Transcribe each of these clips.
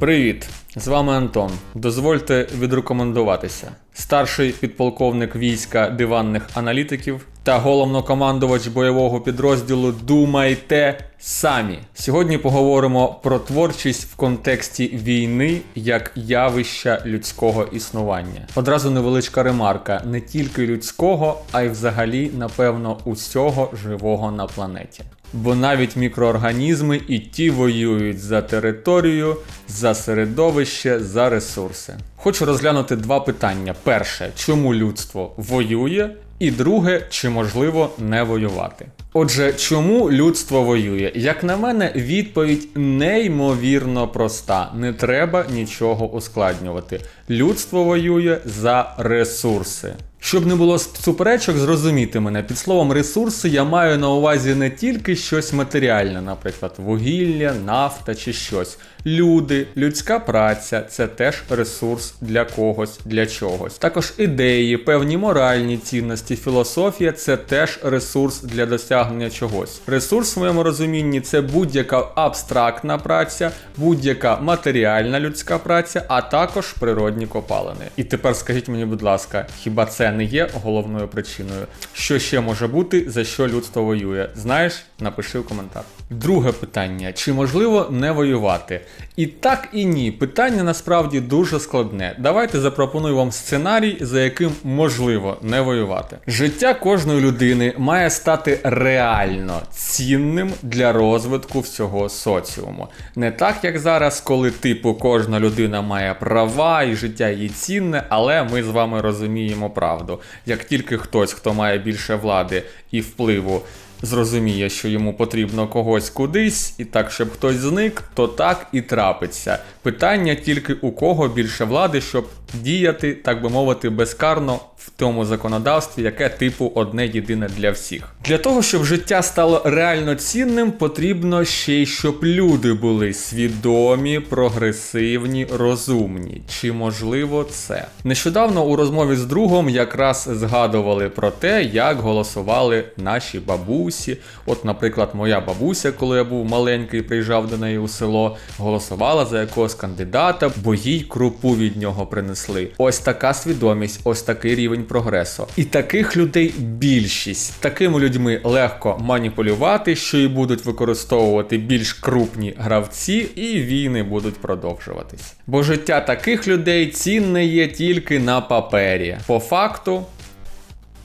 Привіт! З вами Антон. Дозвольте відрекомендуватися. Старший підполковник війська диванних аналітиків та головнокомандувач бойового підрозділу Думайте самі. Сьогодні поговоримо про творчість в контексті війни як явища людського існування. Одразу невеличка ремарка: не тільки людського, а й взагалі, напевно, усього живого на планеті. Бо навіть мікроорганізми і ті воюють за територію, за середовище, за ресурси. Хочу розглянути два питання: перше, чому людство воює, і друге, чи можливо не воювати. Отже, чому людство воює? Як на мене, відповідь неймовірно проста. Не треба нічого ускладнювати. Людство воює за ресурси. Щоб не було суперечок, зрозуміти мене, під словом ресурси я маю на увазі не тільки щось матеріальне, наприклад, вугілля, нафта чи щось. Люди, людська праця це теж ресурс для когось, для чогось. Також ідеї, певні моральні цінності, філософія це теж ресурс для досягнення чогось. Ресурс в моєму розумінні це будь-яка абстрактна праця, будь-яка матеріальна людська праця, а також природні копалини. І тепер скажіть мені, будь ласка, хіба це не є головною причиною? Що ще може бути, за що людство воює? Знаєш? Напиши в коментар. Друге питання: чи можливо не воювати? І так і ні. Питання насправді дуже складне. Давайте запропоную вам сценарій, за яким можливо не воювати. Життя кожної людини має стати реально цінним для розвитку всього соціуму. Не так, як зараз, коли типу кожна людина має права і життя її цінне, але ми з вами розуміємо правду. Як тільки хтось, хто має більше влади і впливу, зрозуміє, що йому потрібно когось кудись, і так, щоб хтось зник, то так і трапиться. Питання тільки у кого більше влади, щоб діяти, так би мовити, безкарно в тому законодавстві, яке типу одне єдине для всіх. Для того, щоб життя стало реально цінним, потрібно ще й щоб люди були свідомі, прогресивні, розумні. Чи можливо це? Нещодавно у розмові з другом якраз згадували про те, як голосували наші бабусі. От, наприклад, моя бабуся, коли я був маленький, приїжджав до неї у село, голосувала за якогось кандидата, бо їй крупу від нього принесли. Ось така свідомість, ось такий рівень прогресу. І таких людей більшість. Такими людьми легко маніпулювати, що і будуть використовувати більш крупні гравці, і війни будуть продовжуватись. Бо життя таких людей цінне є тільки на папері. По факту,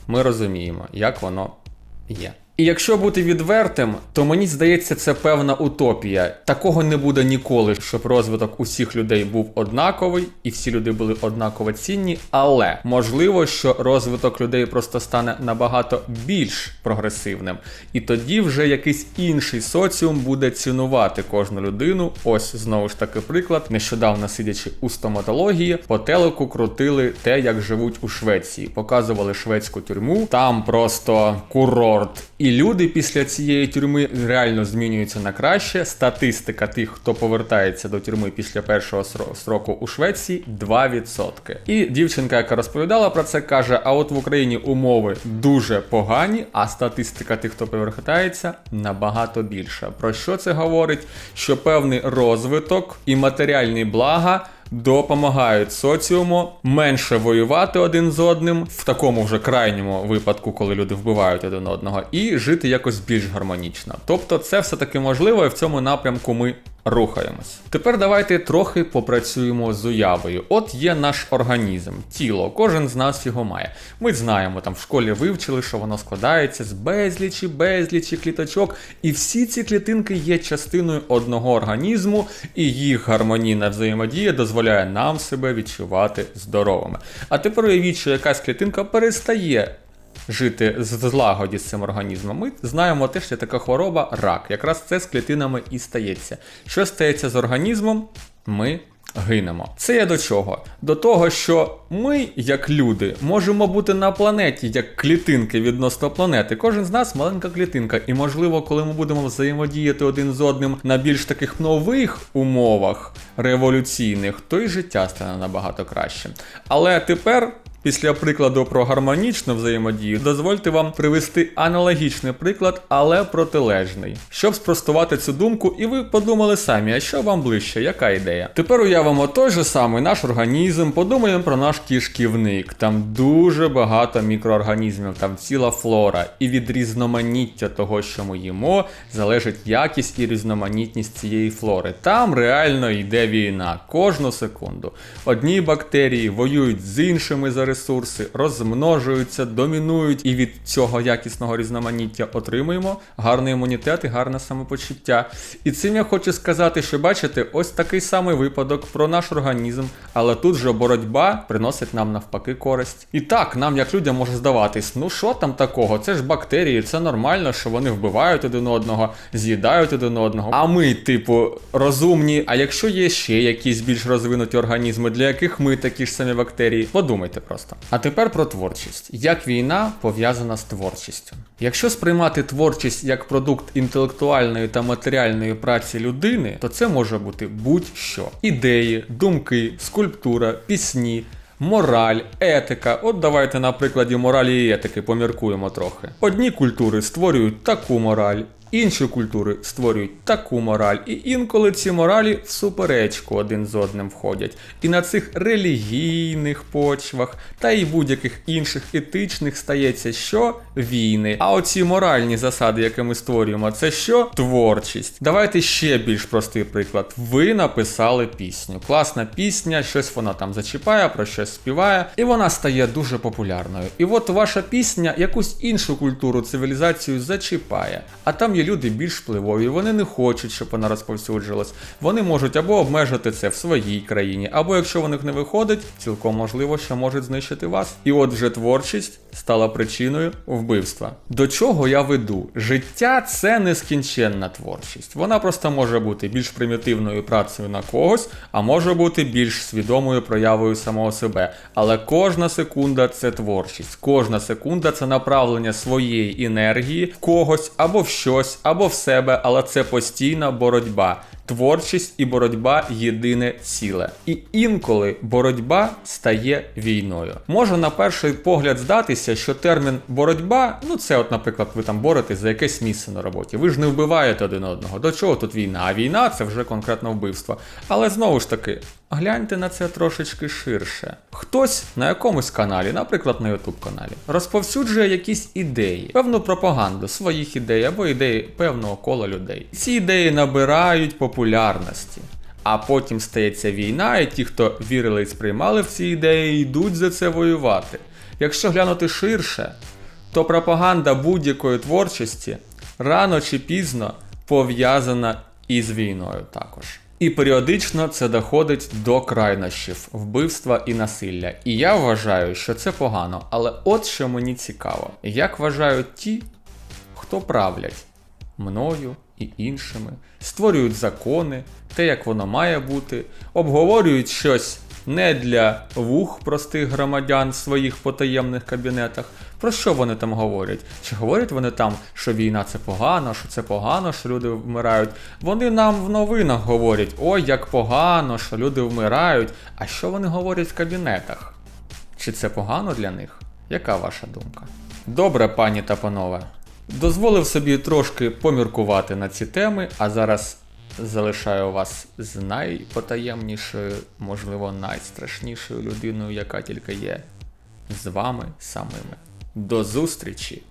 ми розуміємо, як воно є. І якщо бути відвертим, то мені здається, це певна утопія. Такого не буде ніколи, щоб розвиток усіх людей був однаковий і всі люди були однаково цінні. Але можливо, що розвиток людей просто стане набагато більш прогресивним, і тоді вже якийсь інший соціум буде цінувати кожну людину. Ось знову ж таки приклад. Нещодавно сидячи у стоматології, по телеку крутили те, як живуть у Швеції. Показували шведську тюрму. Там просто курорт. І люди після цієї тюрми реально змінюються на краще. Статистика тих, хто повертається до тюрми після першого строку у Швеції 2%. І дівчинка, яка розповідала про це, каже: а от в Україні умови дуже погані, а статистика тих, хто повертається, набагато більша. Про що це говорить? Що певний розвиток і матеріальні блага допомагають соціуму менше воювати один з одним в такому вже крайньому випадку, коли люди вбивають один одного, і жити якось більш гармонічно. Тобто, це все таки можливо, і в цьому напрямку ми. Рухаємось. Тепер давайте трохи попрацюємо з уявою. От є наш організм, тіло, кожен з нас його має. Ми знаємо, там в школі вивчили, що воно складається з безлічі, безлічі кліточок, і всі ці клітинки є частиною одного організму, і їх гармонійна взаємодія дозволяє нам себе відчувати здоровими. А тепер уявіть, що якась клітинка перестає жити з злагоді з цим організмом. Ми знаємо те, що така хвороба рак. Якраз це з клітинами і стається. Що стається з організмом? Ми гинемо. Це я до чого? До того, що ми, як люди, можемо бути на планеті як клітинки відносно планети. Кожен з нас маленька клітинка. І, можливо, коли ми будемо взаємодіяти один з одним на більш таких нових умовах революційних, то і життя стане набагато краще. Але тепер Після прикладу про гармонічну взаємодію дозвольте вам привести аналогічний приклад, але протилежний, щоб спростувати цю думку, і ви подумали самі, а що вам ближче, яка ідея? Тепер уявимо той же самий наш організм, подумаємо про наш кишківник. Там дуже багато мікроорганізмів, там ціла флора, і від різноманіття того, що ми їмо, залежить якість і різноманітність цієї флори. Там реально йде війна кожну секунду. Одні бактерії воюють з іншими за ресурси, розмножуються, домінують, і від цього якісного різноманіття отримуємо гарний імунітет і гарне самопочуття. І цим я хочу сказати, що бачите, ось такий самий випадок про наш організм, але тут же боротьба приносить нам навпаки користь. І так, нам, як людям, може здаватись, ну що там такого? Це ж бактерії, це нормально, що вони вбивають один одного, з'їдають один одного. А ми, типу, розумні. А якщо є ще якісь більш розвинуті організми, для яких ми такі ж самі бактерії, подумайте просто. А тепер про творчість. Як війна пов'язана з творчістю? Якщо сприймати творчість як продукт інтелектуальної та матеріальної праці людини, то це може бути будь-що: ідеї, думки, скульптура, пісні. Мораль, етика. От давайте на прикладі моралі і етики поміркуємо трохи. Одні культури створюють таку мораль, інші культури створюють таку мораль, і інколи ці моралі в суперечку один з одним входять. І на цих релігійних почвах та й будь-яких інших етичних стається що війни. А оці моральні засади, які ми створюємо, це що? Творчість. Давайте ще більш простий приклад. Ви написали пісню. Класна пісня, щось вона там зачіпає, про щось співає, і вона стає дуже популярною. І от ваша пісня якусь іншу культуру, цивілізацію зачіпає. А там є люди більш впливові, вони не хочуть, щоб вона розповсюджилась. Вони можуть або обмежити це в своїй країні, або якщо в них не виходить, цілком можливо, що можуть знищити вас. І от вже творчість стала причиною вбивства. До чого я веду? Життя це нескінченна творчість. Вона просто може бути більш примітивною працею на когось, а може бути більш свідомою проявою самого себе. Але кожна секунда це творчість, кожна секунда це направлення своєї енергії в когось або в щось, або в себе, але це постійна боротьба. Творчість і боротьба єдине ціле. І інколи боротьба стає війною. Може на перший погляд здатися, що термін боротьба, ну це, от, наприклад, ви там боретесь за якесь місце на роботі. Ви ж не вбиваєте один одного. До чого тут війна? А війна це вже конкретно вбивство. Але знову ж таки, гляньте на це трошечки ширше. Хтось на якомусь каналі, наприклад, на YouTube каналі, розповсюджує якісь ідеї, певну пропаганду своїх ідей або ідеї певного кола людей. Ці ідеї набирають популярності. А потім стається війна, і ті, хто вірили і сприймали в ці ідеї, йдуть за це воювати. Якщо глянути ширше, то пропаганда будь-якої творчості рано чи пізно пов'язана із війною також. І періодично це доходить до крайнощів, вбивства і насилля. І я вважаю, що це погано. Але от що мені цікаво, як вважають ті, хто правлять мною і іншими, створюють закони, те, як воно має бути, обговорюють щось не для вух простих громадян в своїх потаємних кабінетах. Про що вони там говорять? Чи говорять вони там, що війна це погано, що це погано, що люди вмирають? Вони нам в новинах говорять: ой, як погано, що люди вмирають. А що вони говорять в кабінетах? Чи це погано для них? Яка ваша думка? Добре, пані та панове. Дозволив собі трошки поміркувати на ці теми, а зараз залишаю вас з найпотаємнішою, можливо, найстрашнішою людиною, яка тільки є, з вами самими. До зустрічі!